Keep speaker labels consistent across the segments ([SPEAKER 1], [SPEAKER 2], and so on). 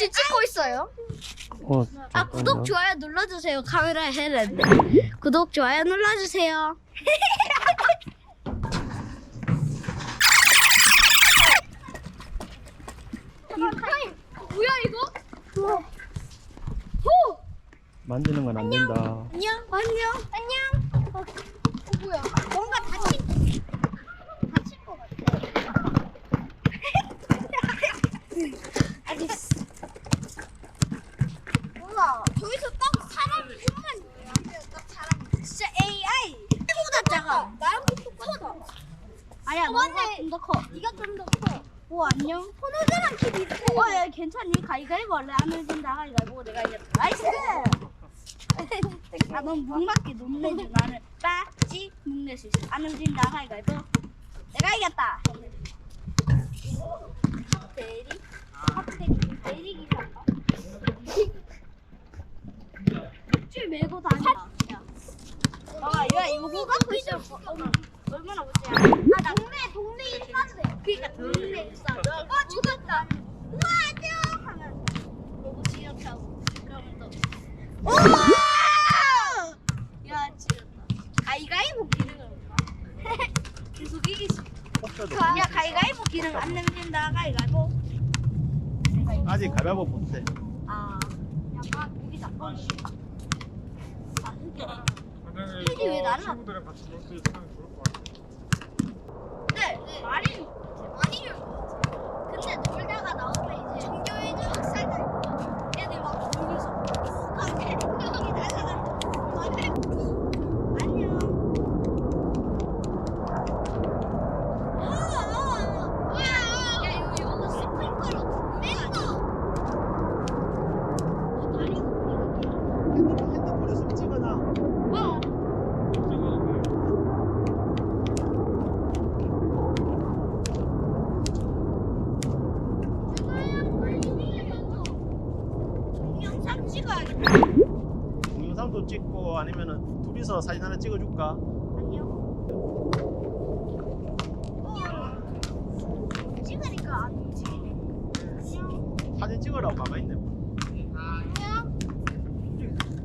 [SPEAKER 1] 지금 찍고 있어요.
[SPEAKER 2] 어,
[SPEAKER 1] 아 구독 좋아요 눌러주세요. 카메라 해는데 구독 좋아요 눌러주세요. 뭐야 이거? 호!
[SPEAKER 2] 만지는 건 안 된다.
[SPEAKER 1] 안녕 안녕 안녕. 어, 어 뭐야? 뭔가 다친 다칠 것 같아. 알겠어. 몰라. 저기서 딱 사람 손만 딱 사람. 진짜 AI. 보다 작아. 나랑 똑같아. 아니야, 너가 좀 더 커. 네가 좀 더 커. 오 안녕. 손호재랑 키 비슷해. 어, 야, 괜찮니? 가위가위보 할래? 안 흘린다. 가위가위보 내가 이겼다. 나이스. 아, 넌 묵맞게 논내지 나는 빠지 묵낼 수 있어. 안 흘린다. 가위가위보. 내가 이겼다. 대리? 대리? 대리 기사가? 줄 메고 다닌다. 야. 아, 야, 이거. 어, 얼마나 못해. 아, 나 동네, 동네 일사인데. 그니까 동네 일사. 어, 죽었다. 우와, 안녕! 하면 너무 지역하고. 그러면 또. 우와! 야, 지렸다. 가위가위보 기능을 없나? 계속 이기시. 야, 가위가위보 기능 안 넘긴다. 가위가위보.
[SPEAKER 2] 아직 가벼워 못해.
[SPEAKER 1] 아, 약간. 어, 씨. 아, 혜리 왜 나는
[SPEAKER 3] 친구들이랑 같이 놀수 있으면 좋을 것 같아.
[SPEAKER 1] 네, 네. 많이 많이 줄 근데 놀다가 나오면 이제 정교해진 학살들 있거든. 애들 막 둘이서 안돼 여기 날아가는 안돼 안녕. 야 이거 이거 스프링클러 분명하다. 어 다리
[SPEAKER 2] 핸드폰에 숨 찍어놔.
[SPEAKER 1] 어. 동 영상 찍어야겠다.
[SPEAKER 2] 동영상도 찍고 아니면은 둘이서 사진 하나 찍어줄까?
[SPEAKER 1] 안녕. 찍으니까 안 움직이네. 안녕.
[SPEAKER 2] 사진 찍으라고 가만히 있네.
[SPEAKER 1] 안녕.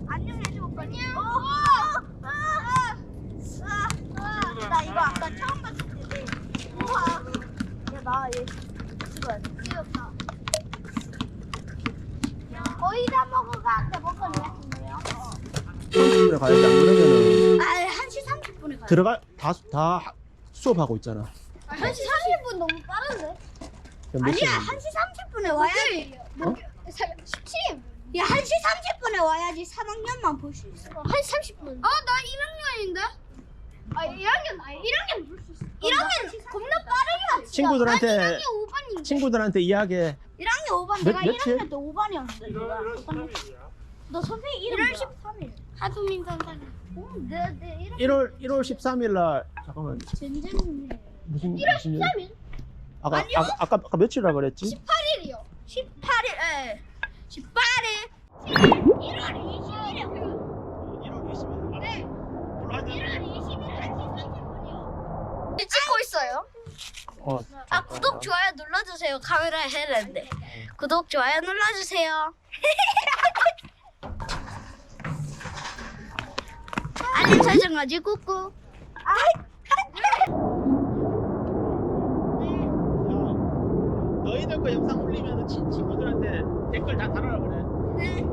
[SPEAKER 1] 안녕 해줘 오빠. 안녕. 나 이거 아까 처음 봤을 때. 우와. 야 나얘 찍어야 돼. 귀엽다. 거의 다 먹어가는데 먹었네.
[SPEAKER 2] 선생님들 가야지 안 그러면은
[SPEAKER 1] 아, 1시 30분에 가요.
[SPEAKER 2] 들어가 다, 다 수업하고 있잖아.
[SPEAKER 1] 1시 30분 너무 빠른데?
[SPEAKER 2] 그럼 몇
[SPEAKER 1] 아니야,
[SPEAKER 2] 시간인데?
[SPEAKER 1] 1시 30분에 와야지.
[SPEAKER 2] 어?
[SPEAKER 1] 17. 야, 1시 30분에 와야지 3학년만 볼 수 있어. 1시 30분. 아, 나 1학년인데? 아, 1학년, 아, 1학년 볼 수 있어. 1학년 겁나 빠르게 왔지.
[SPEAKER 2] 친구들한테
[SPEAKER 1] 1학년 5반인데.
[SPEAKER 2] 친구들한테 이야기해.
[SPEAKER 1] 1학년 5반.
[SPEAKER 2] 몇-
[SPEAKER 1] 내가
[SPEAKER 2] 며칠?
[SPEAKER 1] 1학년 때 5반이었는데. 누가?
[SPEAKER 3] 1월 13일이야.
[SPEAKER 1] 너 선생님 이름 1월 13일. 하두민 선생님. 어, 내, 내 이름
[SPEAKER 2] 1월 1월 13일 날 잠깐만
[SPEAKER 1] 젠젠이.
[SPEAKER 2] 무슨 무슨 일?
[SPEAKER 1] 13일?
[SPEAKER 2] 아까
[SPEAKER 1] 아니요.
[SPEAKER 2] 아까 아까, 아까 며칠이라 그랬지?
[SPEAKER 1] 18일이요. 18일, 예. 18일. 1월 20일이요.
[SPEAKER 2] 1월 20일.
[SPEAKER 1] 네.
[SPEAKER 2] 몰라.
[SPEAKER 1] 1월 20일 1시 30분이요. 찍고 있어요.
[SPEAKER 2] 어.
[SPEAKER 1] 아, 구독, 좋아요 눌러주세요. 카메라 해는데. 구독, 좋아요 눌러주세요. 알림 설정까지 꾹꾹.
[SPEAKER 2] 야, 너희들 거 영상 올리면 친 친구들한테 댓글 다 달아라 그래.
[SPEAKER 1] 네.